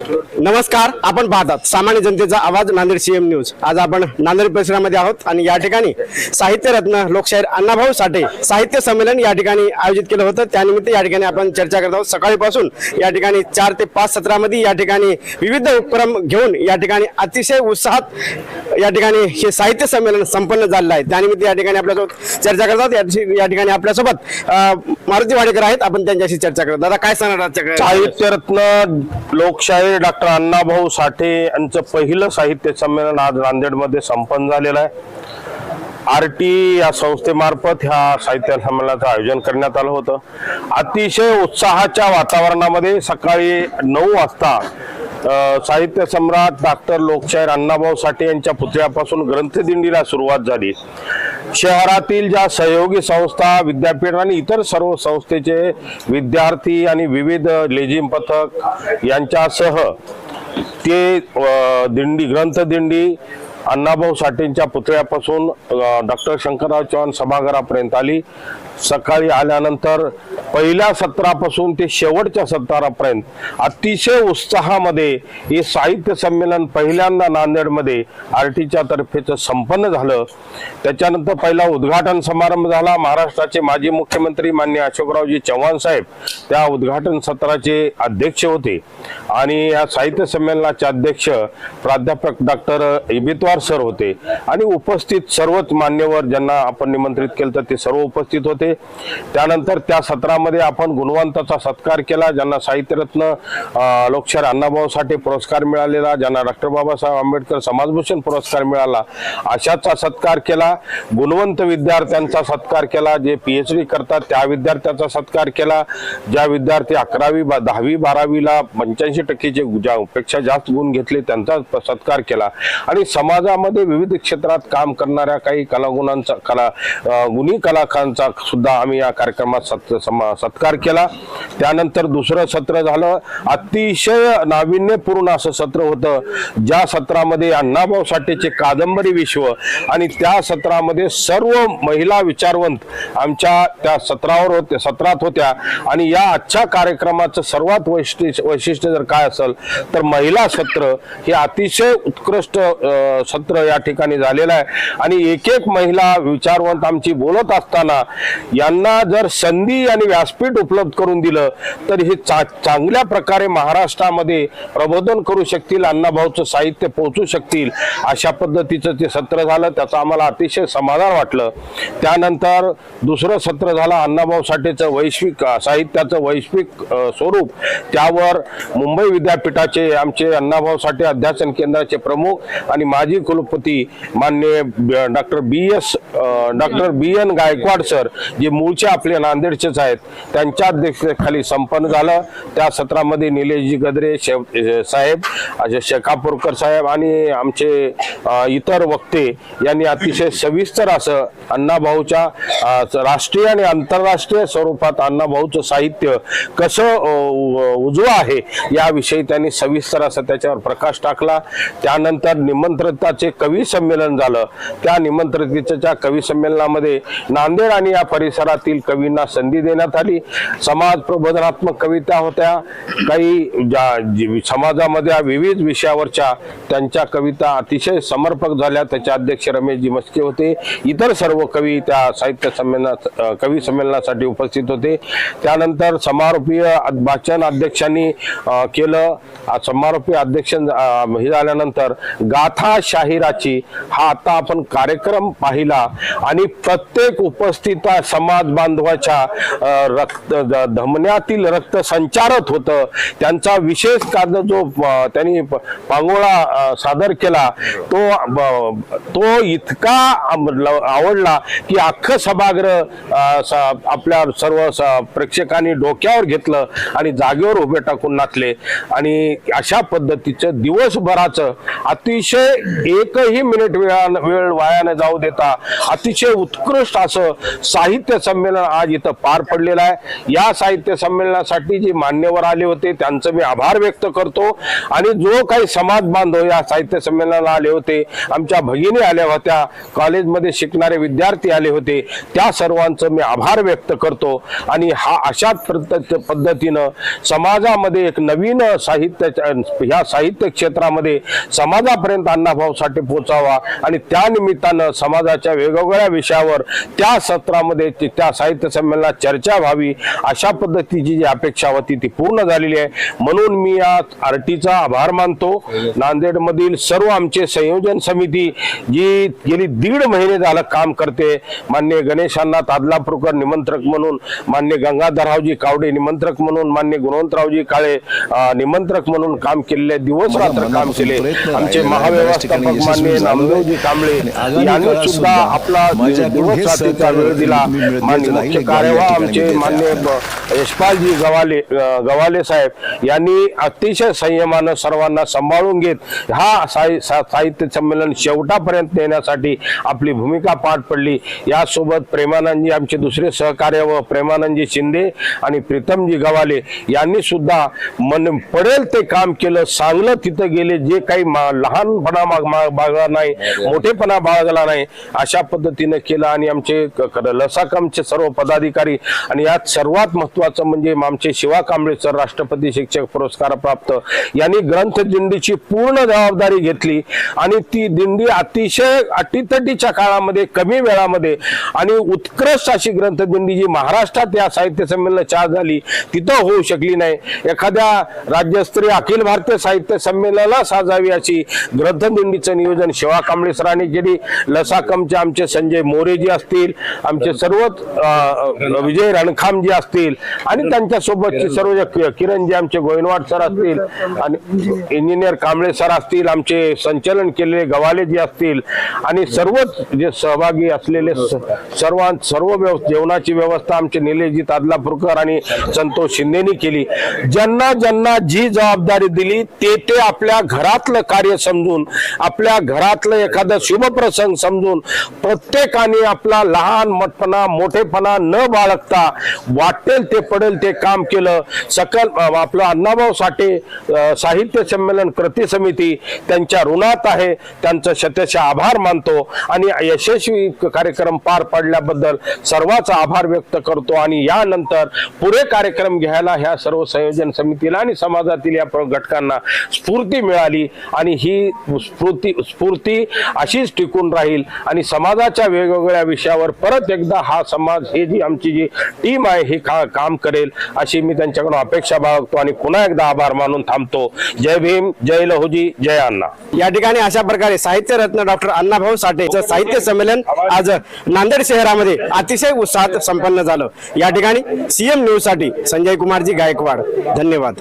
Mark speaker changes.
Speaker 1: नमस्कार आपण पाहतात सामान्य जनतेचा आवाज नांदेड सीएम न्यूज आज आपण नांदेड परिसरामध्ये आहोत आणि या ठिकाणी साहित्यरत्न लोकशाहीर अण्णाभाऊ साठे साहित्य संमेलन या ठिकाणी आयोजित केलं होतं. त्यानिमित्त या ठिकाणी आपण चर्चा करत आहोत. सकाळीपासून या ठिकाणी चार ते पाच सत्रामध्ये या ठिकाणी विविध उपक्रम घेऊन या ठिकाणी अतिशय उत्साहात या ठिकाणी हे साहित्य संमेलन संपन्न झालेलं आहे. त्यानिमित्त या ठिकाणी आपल्यासोबत चर्चा करत आहोत. या ठिकाणी आपल्यासोबत मारुती वाडेकर आहेत. आपण त्यांच्याशी चर्चा करत दादा काय सांगणार आजच्या
Speaker 2: लोकशाही लोकशाहीर डॉक्टर अण्णाभाऊ साठे यांचं पहिलं साहित्य संमेलन आज नांदेडमध्ये संपन्न झालेलं आहे. आर टी या संस्थेमार्फत ह्या साहित्य संमेलनाचं आयोजन करण्यात आलं होतं. अतिशय उत्साहाच्या वातावरणामध्ये सकाळी नऊ वाजता साहित्य सम्राट डॉक्टर लोकशाहीर अण्णाभाऊ साठे यांच्या पुतळ्यापासून ग्रंथदिंडीला सुरुवात झाली. शहरातील ज्या सहयोगी संस्था विद्यापीठ आणि इतर सर्व संस्थेचे विद्यार्थी आणि विविध लेझिम पथक यांच्यासह ते दिंडी ग्रंथदिंडी अण्णाभाऊ साठेंच्या पुतळ्यापासून डॉक्टर शंकरराव चव्हाण सभागृहापर्यंत आली. सकाळी आल्यानंतर पहिल्या सत्रापासून ते शेवटच्या सत्रापर्यंत अतिशय उत्साहामध्ये हे साहित्य संमेलन पहिल्यांदा नांदेडमध्ये आर टीच्या तर्फेचं संपन्न झालं. त्याच्यानंतर पहिला उद्घाटन समारंभ झाला. महाराष्ट्राचे माजी मुख्यमंत्री मान्य अशोकरावजी चव्हाण साहेब त्या उद्घाटन सत्राचे अध्यक्ष होते. आणि या साहित्य संमेलनाचे अध्यक्ष प्राध्यापक डॉक्टर इबितवार सर होते. आणि उपस्थित सर्वच मान्यवर ज्यांना आपण निमंत्रित केलं तर ते सर्व उपस्थित होते. त्यानंतर त्या सत्रामध्ये आपण गुणवंताचा सत्कार केला ज्यांना साहित्यरत्न लोकशाहीर अण्णाभाऊ साठे पुरस्कार मिळालेला ज्यांना डॉक्टर बाबासाहेब आंबेडकर समाजभूषण पुरस्कार मिळाला अशाचा सत्कार केला. गुणवंत विद्यार्थ्यांचा सत्कार केला जे पी एच डी करतात त्या विद्यार्थ्याचा सत्कार केला. ज्या विद्यार्थी अकरावी बा दहावी बारावीला पंच्याऐंशी टक्केचे ज्या पेक्षा जास्त गुण घेतले त्यांचा प- सत्कार केला. आणि समाज समाजामध्ये विविध क्षेत्रात काम करणाऱ्या काही कलागुणांचा कला गुणी कलाकारांचा सुद्धा आम्ही या कार्यक्रमात सत् समा- सत्कार केला. त्यानंतर दुसरं सत्र झालं. अतिशय नाविन्यपूर्ण असं सत्र होतं. ज्या सत्रामध्ये अण्णाभाऊ साठेचे कादंबरी विश्व आणि त्या सत्रामध्ये सर्व महिला विचारवंत आमच्या त्या सत्रावर होते सत्रात होत्या. आणि या आजच्या कार्यक्रमाचं सर्वात वैशिष्ट्य वैशिष्ट्य जर काय असेल तर महिला सत्र हे अतिशय उत्कृष्ट सत्र या ठिकाणी झालेलं आहे. आणि एक एक महिला विचारवंत आमची बोलत असताना यांना जर संधी आणि व्यासपीठ उपलब्ध करून दिलं तर हे चा चांगल्या प्रकारे महाराष्ट्रामध्ये प्रबोधन करू शकतील अण्णाभाऊचं साहित्य पोहोचू शकतील अशा पद्धतीचं ते सत्र झालं त्याचं आम्हाला अतिशय समाधान वाटलं. त्यानंतर दुसरं सत्र झालं अण्णाभाऊ साठेचं वैश्विक साहित्याचं वैश्विक स्वरूप. त्यावर मुंबई विद्यापीठाचे आमचे अण्णाभाऊ साठे अध्यासन केंद्राचे प्रमुख आणि माजी कुलपती मान्य doctor B S doctor B N Gaikwad sir जे मूळचे आपले नांदेडचेच आहेत त्यांच्या अध्यक्षतेखाली संपन्न झालं. त्या सत्रामध्ये निलेशजी गद्रे साहेब शेखापूरकर साहेब आणि आमचे इतर वक्ते यांनी अतिशय सविस्तर असं अण्णाभाऊच्या राष्ट्रीय आणि आंतरराष्ट्रीय स्वरूपात अण्णाभाऊचं साहित्य कसं उजवं आहे याविषयी त्यांनी सविस्तर असं त्याच्यावर प्रकाश टाकला. त्यानंतर निमंत्रिताचे कवी संमेलन झालं. त्या निमंत्रितेच्या कवी संमेलनामध्ये नांदेड आणि या परिसरातील कवींना संधी देण्यात आली. समाज प्रबोधनात्मक कविता होत्या. काही ज्या जी- समाजामध्ये विविध विषयावरच्या त्यांच्या कविता अतिशय समर्पक झाल्या. त्याचे अध्यक्ष रमेशजी मस्के होते. इतर सर्व कवी त्या साहित्य संमेलनात कवी संमेलनासाठी उपस्थित होते. त्यानंतर समारोपीय भाषण अध्यक्षांनी केलं. समारोपी अध्यक्ष हे झाल्यानंतर गाथा शाहिराची हा आता आपण कार्यक्रम पाहिला आणि प्रत्येक उपस्थित समाज बांधवाच्या रक्त धमन्यातील रक्त संचारत होतं. त्यांचा विशेष कार्य जो त्यांनी प- पांगोळा सादर केला तो ब- तो इतका आवडला की अख्खं सभागृह स- आपल्या सर्व स- प्रेक्षकांनी डोक्यावर घेतलं आणि जागेवर उभे टाकून नाचले. आणि अशा पद्धतीचं दिवसभराचं अतिशय एकही मिनिट वेळा वेळ वायाने जाऊ देता अतिशय उत्कृष्ट असं साहित्य संमेलन आज इथं पार पडलेलं आहे. या साहित्य संमेलनासाठी जे मान्यवर आले होते त्यांचं मी आभार व्यक्त करतो. आणि जो काही समाज बांधव या साहित्य संमेलनाला आले होते आमच्या भगिनी आल्या होत्या कॉलेजमध्ये शिकणारे विद्यार्थी आले होते त्या सर्वांचं मी आभार व्यक्त करतो. आणि हा अशाच पद्धतीनं समाजामध्ये एक नवीन साहित्य ह्या साहित्य क्षेत्रामध्ये समाजापर्यंत अण्णाभाऊ साठे पोचावा आणि त्या निमित्तानं समाजाच्या वेगवेगळ्या विषयावर त्या सत्रामध्ये त्या साहित्य संमेलनात चर्चा व्हावी अशा पद्धतीची जी अपेक्षा होती ती पूर्ण झालेली आहे. म्हणून मी या आरटीचा आभार मानतो. नांदेड मधील सर्व आमचे संयोजन समिती जी गेली दीड महिने झालं काम करते मान्य गणेशांना तादलापूरकर निमंत्रक म्हणून मान्य गंगाधररावजी कावडे निमंत्रक म्हणून मान्य गुणवंतरावजी काळे निमंत्रक म्हणून काम केलेले दिवस रात्र काम केले आमचे महाव्यवस्थापक मान्य. नामदेवजी कांबळे यांनी सुद्धा आपला दिवस रात्रीचा वेळ दिला मान्य. मुख्य कार्यवाह आमचे मान्य यशपालजी गवाले गवाले साहेब यांनी अतिशय संयमानं सर्वांना सांभाळून घेत हा साहित्य संमेलन शेवटापर्यंत नेण्यासाठी आपली भूमिका पार पडली यासोबत प्रेमानंदजी आमचे दुसरे सहकार्य व प्रेमानंदजी शिंदे आणि प्रीतमजी गवाले यांनी सुद्धा मन पडेल ते काम केलं चांगलं तिथं गेले जे काही लहानपणा बाळगला नाही मोठेपणा बाळगला नाही अशा पद्धतीनं केलं आणि आमचे लसाकमचे सर्व पदाधिकारी आणि यात सर्वात महत्वाचं म्हणजे आमचे शिवा कांबळे सर राष्ट्रपती शिक्षक पुरस्कार प्राप्त यांनी ग्रंथ दिंडीची पूर्ण जबाबदारी घेतली आणि ती दिंडी अतिशय अटीतटीच्या काळामध्ये कमी वेळामध्ये आणि उत्कृष्ट अशी ग्रंथ दिंडी जी महाराष्ट्रात या साहित्य संमेलन चार झाली तिथं होऊ शकली नाही. एखाद्या राज्यस्तरीय अखिल भारतीय साहित्य संमेलनाला साजावी अशी ग्रंथदिंडीचं नियोजन. शिवा कांबळे सरांनी केली. लसाकमचे आमचे संजय मोरेजी असतील. आमचे सर्व विजय रणखामजी असतील. आणि त्यांच्या सोबतचे सर्व किरणजी आमचे गोयनवाड सर असतील आणि इंजिनियर कांबळे सर असतील आमचे संचलन केलेले गवालेजी असतील. आणि सर्वच जे सहभागी असलेले सर्व सर्व जेवणाची व्यवस्था आमचे निलेजी तादलापूरकर आणि संतोष शिंदेनी केली. ज्यांना ज्यांना जी जबाबदारी जबाबदारी दिली ते ते आपल्या घरातलं कार्य समजून आपल्या घरातलं एखादं शुभप्रसंग समजून प्रत्येकाने आपला लहान मठपणा मोठेपणा न बाळगता वाटेल ते पडेल ते काम केलं. सकल आपलं अण्णाभाऊ साठे साहित्य संमेलन कृती समिती त्यांच्या ऋणात आहे. त्यांचं शतशः आभार मानतो आणि यशस्वी कार्यक्रम पार पाडल्याबद्दल सर्वांचा आभार व्यक्त करतो. आणि यानंतर पुढे कार्यक्रम घ्यायला ह्या सर्व संयोजन समितीला आणि समाजातील या सगळ्या घटकांना स्फूर्ती मिळाली आणि ही स्फूर्ती स्फूर्ती अशीच टिकून राहील. आणि समाजाच्या वेगवेगळ्या विषयावर परत एकदा हा समाज हे जी आमची जी टीम आहे ही का काम करेल अशी मी त्यांच्याकडून अपेक्षा बाळगतो आणि पुन्हा एकदा आभार मानून थांबतो. जय भीम जय लहुजी जय अण्णा.
Speaker 1: या ठिकाणी अशा प्रकारे साहित्य रत्न डॉक्टर अण्णाभाऊ साठे साहित्य संमेलन आज नांदेड शहरामध्ये अतिशय उत्साहात संपन्न झालं. या ठिकाणी सीएम न्यूजसाठी संजय कुमारजी गायकवाड. धन्यवाद.